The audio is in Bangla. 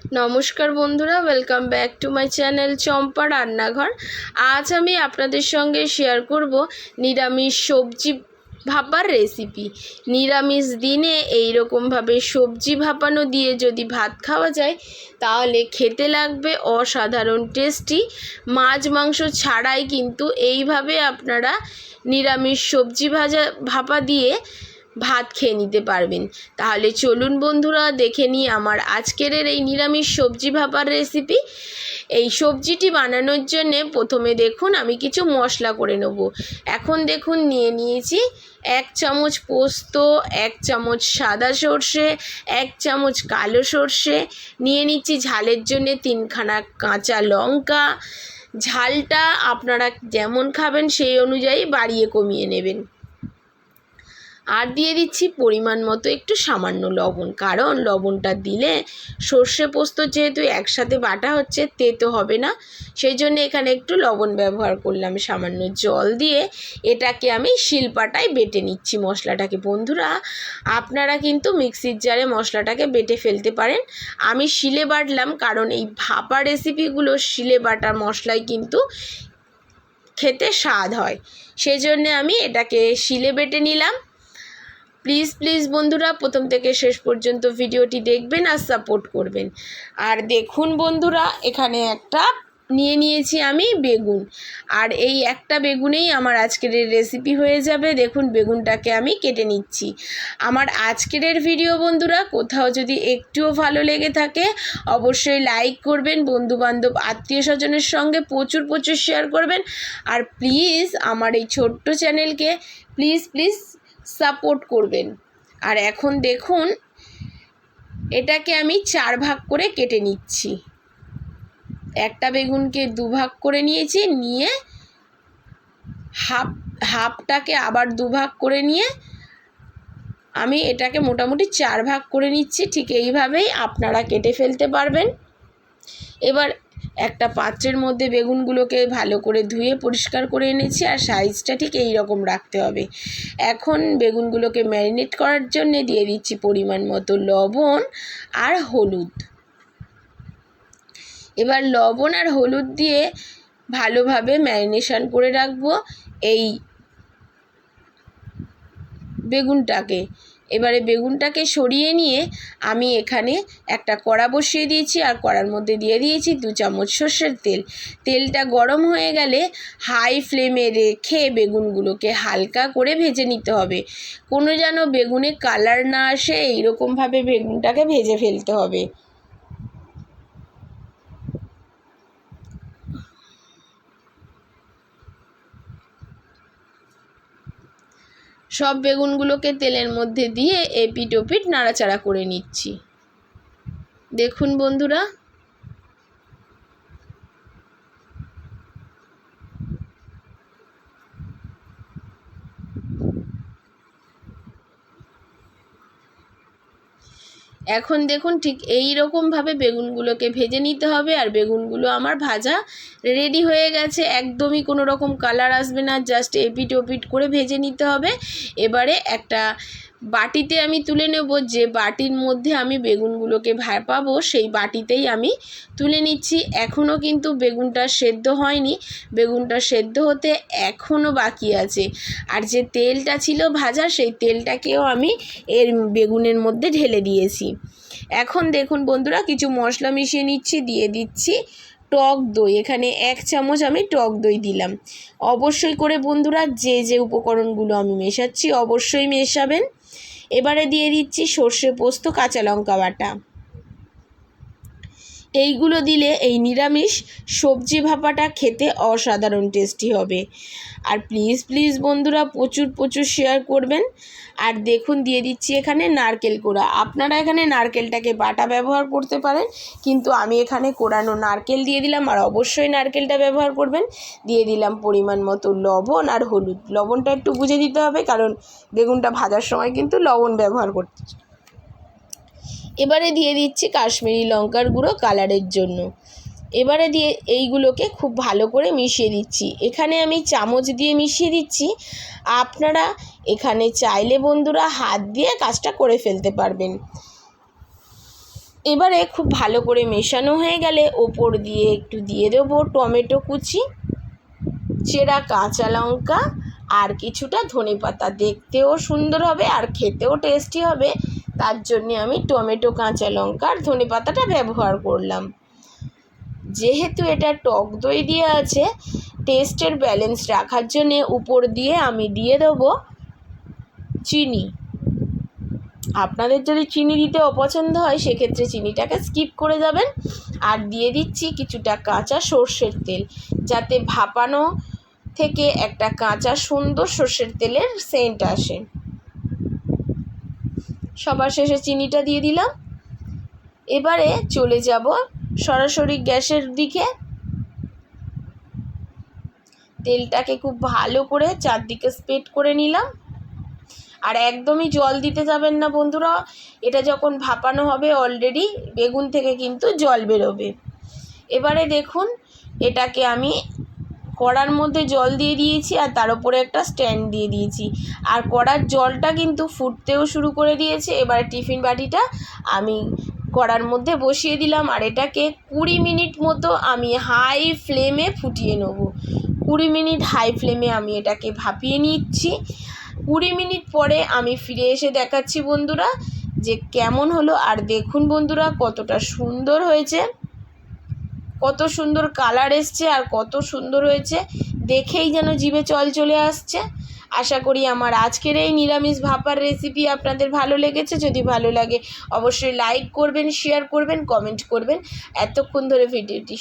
নমস্কার বন্ধুরা welcome back to my channel Champa রান্নাঘর। আজ আমি আপনাদের সঙ্গে শেয়ার করব নিরামিষ সবজি ভাপার রেসিপি নিরামিষ দিনে এই রকমভাবে সবজি ভাপানো দিয়ে যদি ভাত খাওয়া যায়, তাহলে খেতে লাগবে অসাধারণ টেস্টি মাছ মাংস ছাড়াই কিন্তু এইভাবে আপনারা নিরামিষ সবজি ভাজা, ভাপা দিয়ে ভাত খেয়ে নিতে পারবেন। তাহলে চলুন বন্ধুরা, দেখে নিই আমার আজকের এই নিরামিষ সবজি ভাপার রেসিপি এই সবজিটি বানানোর জন্যে প্রথমে দেখুন, আমি কিছু মশলা করে নেব। এখন দেখুন, নিয়ে নিয়েছি এক চামচ পোস্ত, এক চামচ সাদা সর্ষে, এক চামচ কালো সর্ষে, নিয়ে নিচ্ছি ঝালের জন্যে তিনখানা কাঁচা লঙ্কা। ঝালটা আপনারা যেমন খাবেন সেই অনুযায়ী বাড়িয়ে কমিয়ে নেবেন। আর দিয়ে দিচ্ছি পরিমাণ মতো একটু সামান্য লবণ। কারণ লবণটা দিলে সর্ষে পোস্ত যেহেতু একসাথে বাটা হচ্ছে তেতো হবে না। সেই জন্য এখানে একটু লবণ ব্যবহার করলাম, সামান্য জল দিয়ে। এটাকে আমি শিলপাটায় বেটে নিচ্ছি মশলাটাকে। বন্ধুরা, আপনারা কিন্তু মিক্সির জারে মশলাটাকে বেটে ফেলতে পারেন। আমি শিলে বাটলাম, কারণ এই ভাপা রেসিপিগুলো শিলে বাটা মশলায় কিন্তু খেতে স্বাদ হয়। সেজন্য আমি এটাকে শিলে বেটে নিলাম। প্লিজ প্লিজ বন্ধুরা, প্রথম থেকে শেষ পর্যন্ত ভিডিওটি দেখবেন আর সাপোর্ট করবেন। আর দেখুন বন্ধুরা, এখানে একটা নিয়ে নিয়েছি আমি বেগুন। আর এই একটা বেগুনেই আমার আজকের রেসিপি হয়ে যাবে। দেখুন বেগুনটাকে আমি কেটে নিচ্ছি। আমার আজকের ভিডিও বন্ধুরা, কোথাও যদি একটুও ভালো লেগে থাকে, অবশ্যই লাইক করবেন, বন্ধুবান্ধব, আত্মীয় স্বজনের সঙ্গে প্রচুর প্রচুর শেয়ার করবেন। আর প্লিজ আমার এই ছোট্ট চ্যানেলকে প্লিজ প্লিজ সাপোর্ট করবেন। আর এখন দেখুন, এটাকে আমি চার ভাগ করে কেটে নিচ্ছি। একটা বেগুনকে দু ভাগ করে নিয়েছি, নিয়ে হাফ, হাফটাকে আবার দু ভাগ করে নিয়ে আমি এটাকে মোটামুটি চার ভাগ করে নিচ্ছি। ঠিক এইভাবেই আপনারা কেটে ফেলতে পারবেন। এবার একটা পাত্রের মধ্যে বেগুনগুলোকে ভালো করে ধুয়ে পরিষ্কার করে এনেছি আর সাইজটা ঠিক এই রকম রাখতে হবে। এখন বেগুনগুলোকে ম্যারিনেট করার জন্য দিয়ে দিচ্ছি পরিমাণ মতো লবণ আর হলুদ। এবার লবণ আর হলুদ দিয়ে ভালোভাবে ম্যারিনেশন করে রাখব এই বেগুনটাকে। এবারে বেগুনটাকে সরিয়ে নিয়ে আমি এখানে একটা কড়া বসিয়ে দিয়েছি আর কড়ার মধ্যে দিয়ে দিয়েছি দু চামচ সর্ষের তেল। তেলটা গরম হয়ে গেলে হাই ফ্লেমে রেখে বেগুনগুলোকে হালকা করে ভেজে নিতে হবে। কোনো যেন বেগুনে কালার না আসে, এইরকমভাবে বেগুনটাকে ভেজে ফেলতে হবে। সব বেগুনগুলোকে তেলের মধ্যে দিয়ে এপিট ওপিট নাড়াচাড়া করে নিচ্ছি। দেখুন বন্ধুরা এখন দেখুন ঠিক এই রকমভাবে বেগুনগুলোকে ভেজে নিতে হবে আর বেগুনগুলো আমার ভাজা রেডি হয়ে গেছে। একদমই কোনো রকম কালার আসবে না, জাস্ট এপিট ওপিট করে ভেজে নিতে হবে। এবারে একটা বাটিতে আমি তুলে নেব, যে বাটির মধ্যে আমি বেগুনগুলোকে ভাপাবো সেই বাটিতেই আমি তুলে নিচ্ছি। এখনও কিন্তু বেগুনটা সেদ্ধ হয়নি। বেগুনটা সেদ্ধ হতে এখনও বাকি আছে। আর যে তেলটা ছিল ভাজা, সেই তেলটাকেও আমি এর বেগুনের মধ্যে ঢেলে দিয়েছি। এখন দেখুন বন্ধুরা, কিছু মশলা মিশিয়ে নিচ্ছি, দিয়ে দিচ্ছি টক দই। এখানে এক চামচ আমি টক দই দিলাম। অবশ্যই করে বন্ধুরা, যে যে উপকরণগুলো আমি মেশাচ্ছি, অবশ্যই মেশাবেন। এবারে দিয়ে দিচ্ছি সর্ষে পোস্ত কাঁচা লঙ্কা বাটা। এইগুলো দিলে এই নিরামিষ সবজি ভাপাটা খেতে অসাধারণ টেস্টি হবে। আর প্লিজ প্লিজ বন্ধুরা প্রচুর প্রচুর শেয়ার করবেন। আর দেখুন, দিয়ে দিচ্ছি এখানে নারকেল কোড়া। আপনারা এখানে নারকেলটাকে বাটা ব্যবহার করতে পারেন, কিন্তু আমি এখানে কোড়ানো নারকেল দিয়ে দিলাম। আর অবশ্যই নারকেলটা ব্যবহার করবেন। দিয়ে দিলাম পরিমাণ মতো লবণ আর হলুদ। লবণটা একটু বুঝে দিতে হবে, কারণ বেগুনটা ভাজার সময় কিন্তু লবণ ব্যবহার করতে এবারে দিয়ে দিচ্ছি কাশ্মীরি লঙ্কার গুঁড়ো কালারের জন্য। এবারে দিয়ে এইগুলোকে খুব ভালো করে মিশিয়ে দিচ্ছি। এখানে আমি চামচ দিয়ে মিশিয়ে দিচ্ছি। আপনারা এখানে চাইলে বন্ধুরা হাত দিয়ে কাজটা করে ফেলতে পারবেন। এবারে খুব ভালো করে মেশানো হয়ে গেলে ওপর দিয়ে একটু দিয়ে দেবো টমেটো কুচি, চেরা কাঁচা লঙ্কা আর কিছুটা ধনে পাতা দেখতেও সুন্দর হবে আর খেতেও টেস্টি হবে। তার জন্যে আমি টমেটো, কাঁচা লঙ্কা আর ধনে পাতাটা ব্যবহার করলাম। যেহেতু এটা টক দই দিয়ে আছে টেস্টের ব্যালেন্স রাখার জন্যে উপর দিয়ে আমি দিয়ে দেবো চিনি। আপনাদের যদি চিনি দিতে অপছন্দ হয়, সেক্ষেত্রে চিনিটাকে স্কিপ করে যাবেন আর দিয়ে দিচ্ছি কিছুটা কাঁচা সর্ষের তেল, যাতে ভাপানো থেকে একটা কাঁচা সুন্দর সর্ষের তেলের সেন্ট আসে। সবার শেষে চিনিটা দিয়ে দিলাম। এবারে চলে যাব সরাসরি গ্যাসের দিকে। তেলটাকে খুব ভালো করে চারদিকে স্প্রেড করে নিলাম। আর একদমই জল দিতে যাবেন না বন্ধুরা, এটা যখন ভাপানো হবে অলরেডি বেগুন থেকে কিন্তু জল বেরোবে। এবারে দেখুন, এটাকে আমি কড়ার মধ্যে জল দিয়ে দিয়েছি আর তার উপরে একটা স্ট্যান্ড দিয়ে দিয়েছি। আর কড়ার জলটা কিন্তু ফুটতেও শুরু করে দিয়েছে। এবার টিফিন বাটিটা আমি কড়ার মধ্যে বসিয়ে দিলাম আর এটাকে কুড়ি মিনিট মতো আমি হাই ফ্লেমে ফুটিয়ে নেব। কুড়ি মিনিট হাই ফ্লেমে আমি এটাকে ভাপিয়ে নিচ্ছি। কুড়ি মিনিট পরে আমি ফিরে এসে দেখাচ্ছি বন্ধুরা যে কেমন হলো। আর দেখুন বন্ধুরা কতটা সুন্দর হয়েছে। কত সুন্দর কালার এসছে আর কত সুন্দর হয়েছে। দেখেই যেন জিভে চল চলে আসছে। আশা করি আমার আজকের এই নিরামিষ ভাপার রেসিপি আপনাদের ভালো লেগেছে। যদি ভালো লাগে, অবশ্যই লাইক করবেন শেয়ার করবেন কমেন্ট করবেন। এতক্ষণ ধরে ভিডিওটি